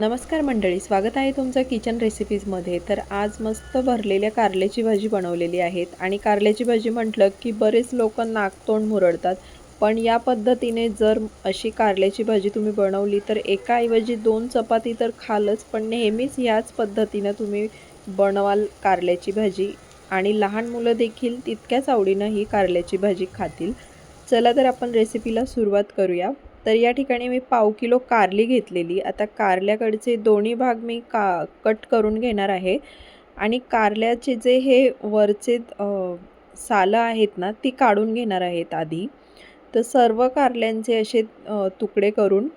नमस्कार मंडळी स्वागत आहे तुमचं किचन रेसिपीजमध्ये तर आज मस्त भरलेल्या कारल्याची भाजी बनवलेली आहेत. आणि कारल्याची भाजी म्हटलं की बरेच लोक नाकतोंड मुरडतात. पण या पद्धतीने जर अशी कारल्याची भाजी तुम्ही बनवली तर एकाऐवजी दोन चपाती तर खालच पण नेहमीच ह्याच पद्धतीनं तुम्ही बनवाल कारल्याची भाजी. आणि लहान मुलं देखील तितक्याच आवडीनं ही कारल्याची भाजी खातील. चला तर आपण रेसिपीला सुरुवात करूया. तर या ठिकाणी मी पाव किलो कारली घेतलेली. आता कारल्याकडचे दोन्ही भाग मी का कट करून घेणार आहे. आणि कारल्याचे जे हे वरचे सालं आहेत ना ती काढून घेणार आहेत आधी. तर सर्व कारल्यांचे असे तुकडे करून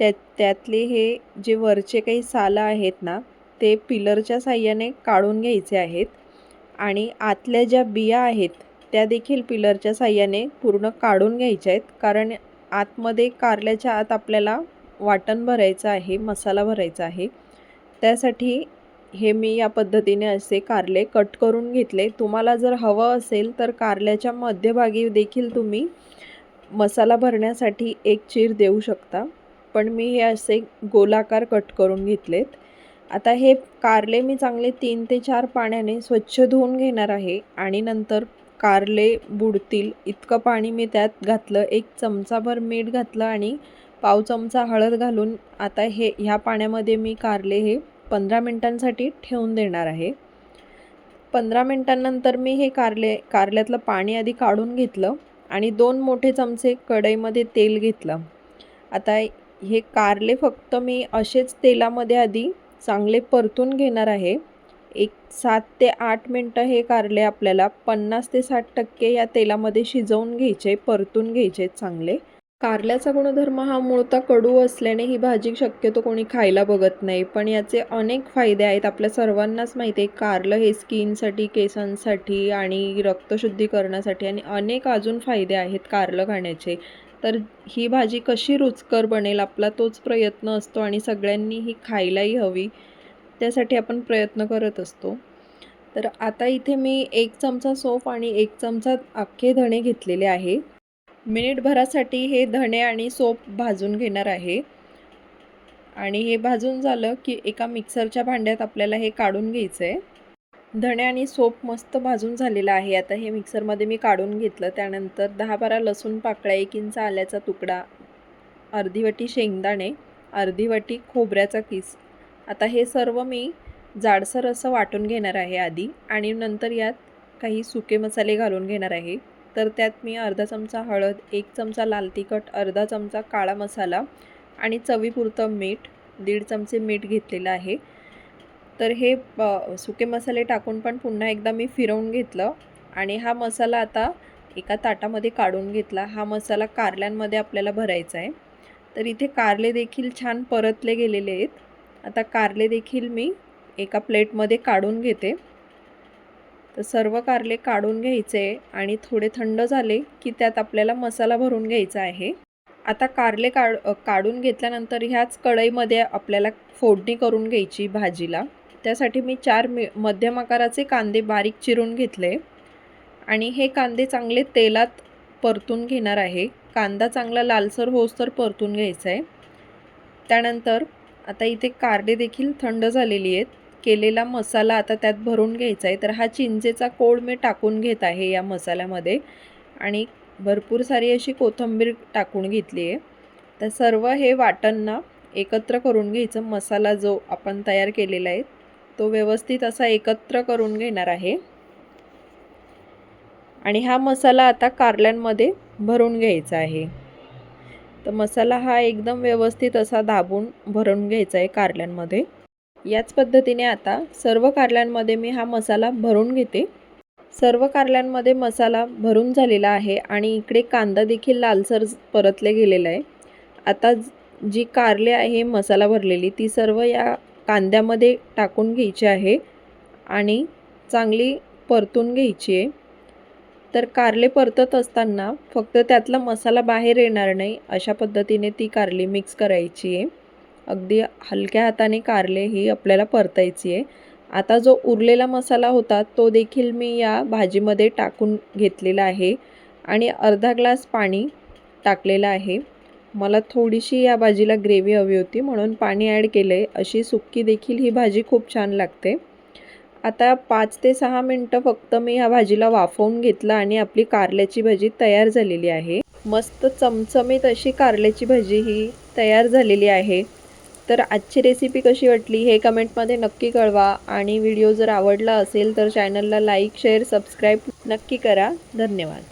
त्यात त्यातले हे जे वरचे काही सालं आहेत ना ते पिलरच्या साह्याने काढून घ्यायचे आहेत. आणि आतल्या ज्या बिया आहेत त्या देखील पिलरच्या साह्याने पूर्ण काढून घ्यायच्या आहेत. कारण आतमध्ये कारल्याच्या आत आपल्याला वाटण भरायचं आहे मसाला भरायचा आहे. त्यासाठी हे मी या पद्धतीने असे कारले कट करून घेतले. तुम्हाला जर हवं असेल तर कारल्याच्या मध्यभागी देखील तुम्ही मसाला भरण्यासाठी एक चीर देऊ शकता. पण मी हे असे गोलाकार कट करून घेतलेत. आता हे कारले मी चांगले तीन ते चार पाण्याने स्वच्छ धुवून घेणार आहे आणि नंतर कारले बुडतील. इतकं पाणी मी त्यात घातलं. एक चमचाभर मीठ घातलं आणि पाव चमचा हळद घालून आता हे ह्या पाण्यामध्ये मी कारले हे पंधरा मिनटांसाठी ठेवून देणार आहे. पंधरा मिनटांनंतर मी हे कारले कारल्यातलं पाणी आधी काढून घेतलं आणि दोन मोठे चमचे कढईमध्ये तेल घेतलं. आता हे कारले फक्त मी असेच तेलामध्ये आधी चांगले परतून घेणार आहे. एक सात ते आठ मिनटं हे कारले आपल्याला. पन्नास ते साठ टक्के या तेलामध्ये शिजवून घ्यायचे परतून घ्यायचे चांगले. कारल्याचा गुणधर्म हा मूळता कडू असल्याने ही भाजी शक्यतो कोणी खायला बघत नाही. पण याचे अनेक फायदे आहेत. आपल्या सर्वांनाच माहिती आहे कारलं हे स्किनसाठी केसांसाठी आणि रक्तशुद्धीकरणासाठी आणि अनेक अजून फायदे आहेत कारलं खाण्याचे. तर ही भाजी कशी रुचकर बनेल आपला तोच प्रयत्न असतो आणि सगळ्यांनी ही खायलाही हवी. त्यासाठी आपण प्रयत्न करत असतो. तर आता इथे मी एक चमचा सोफ आणि एक चमचा अख्खे धणे घेतलेले आहे. मिनिटभरासाठी हे धणे आणि सोप भाजून घेणार आहे. आणि हे भाजून झालं की एका मिक्सरच्या भांड्यात आपल्याला हे काढून घ्यायचं आहे धणे आणि सोप मस्त भाजून झालेलं आहे. आता हे मिक्सरमध्ये मी काढून घेतलं. त्यानंतर दहा बारा लसूण पाकळ्या एक इंच आल्याचा तुकडा अर्धी वाटी शेंगदाणे अर्धी वाटी खोबऱ्याचा किस आता हे सर्व मी जाडसर असं वाटून घेणार आहे आधी आणि नंतर यात काही सुके मसाले घालून घेणार आहे. तर त्यात मी अर्धा चमचा हळद एक चमचा लाल तिखट अर्धा चमचा काळा मसाला आणि चवीपुरतं मीठ दीड चमचे मीठ घेतलेलं आहे. तर हे प- सुके मसाले टाकून पण पुन्हा एकदा मी फिरवून घेतलं आणि हा मसाला आता एका ताटामध्ये काढून घेतला. हा मसाला कारल्यांमध्ये आपल्याला भरायचा आहे. तर इथे कारले देखील छान परतले गेलेले आहेत. आता कारले देखील मी एका प्लेटमध्ये काढून घेते. तर सर्व कारले काढून घ्यायचे आणि थोडे थंड झाले की त्यात आपल्याला मसाला भरून घ्यायचा आहे. आता कारले काढ काढून घेतल्यानंतर ह्याच कढईमध्ये आपल्याला फोडणी करून घ्यायची भाजीला. त्यासाठी मी चार मि मध्यम आकाराचे कांदे बारीक चिरून घेतले आणि हे कांदे चांगले तेलात परतून घेणार आहे. कांदा चांगला लालसर होसतर परतून घ्यायचा आहे. त्यानंतर आता इथे कारले देखील थंड झालेली आहेत. केलेला मसाला आता त्यात भरून घ्यायचा आहे. तर हा चिंचेचा कोळ मी टाकून घेत आहे या मसाल्यामध्ये. आणि भरपूर सारी अशी कोथिंबीर टाकून घेतली आहे. तर सर्व हे वाटण एकत्र करून घ्यायचं. मसाला जो आपण तयार केलेला आहे तो व्यवस्थित असा एकत्र करून घेणार आहे. आणि हा मसाला आता कारल्यांमध्ये भरून घ्यायचा आहे. तर मसाला हा एकदम व्यवस्थित असा दाबून भरून घ्यायचा आहे कारल्यांमध्ये. याच पद्धतीने आता सर्व कारल्यांमध्ये मी हा मसाला भरून घेते. सर्व कारल्यांमध्ये मसाला भरून झालेला आहे आणि इकडे कांदा देखील लालसर परतले गेलेला आहे. आता जी कारले आहे मसाला भरलेली ती सर्व या कांद्यामध्ये टाकून घ्यायची आहे आणि चांगली परतून घ्यायची आहे. तर कारले परतत असताना फक्त त्यातला मसाला बाहेर येणार नाही अशा पद्धतीने ती कारली मिक्स करायची आहे. अगदी हलक्या हाताने कारले ही आपल्याला परतायची आहे. आता जो उरलेला मसाला होता तो देखील मी या भाजीमध्ये टाकून घेतलेला आहे आणि अर्धा ग्लास पाणी टाकलेलं आहे. मला थोडीशी या भाजीला ग्रेव्ही हवी होती म्हणून पाणी ॲड केलं आहे अशी सुक्की देखील ही भाजी खूप छान लागते. आता पाच ते सहा मिनटं फक्त मी ह्या भाजीला वाफवून घेतलं आणि आपली कारल्याची भाजी तयार झालेली आहे. मस्त चमचमीत अशी कारल्याची भाजी ही तयार झालेली आहे. तर आजची रेसिपी कशी वाटली हे कमेंटमध्ये नक्की कळवा आणि व्हिडिओ जर आवडला असेल तर चॅनलला लाईक शेअर सबस्क्राईब नक्की करा. धन्यवाद.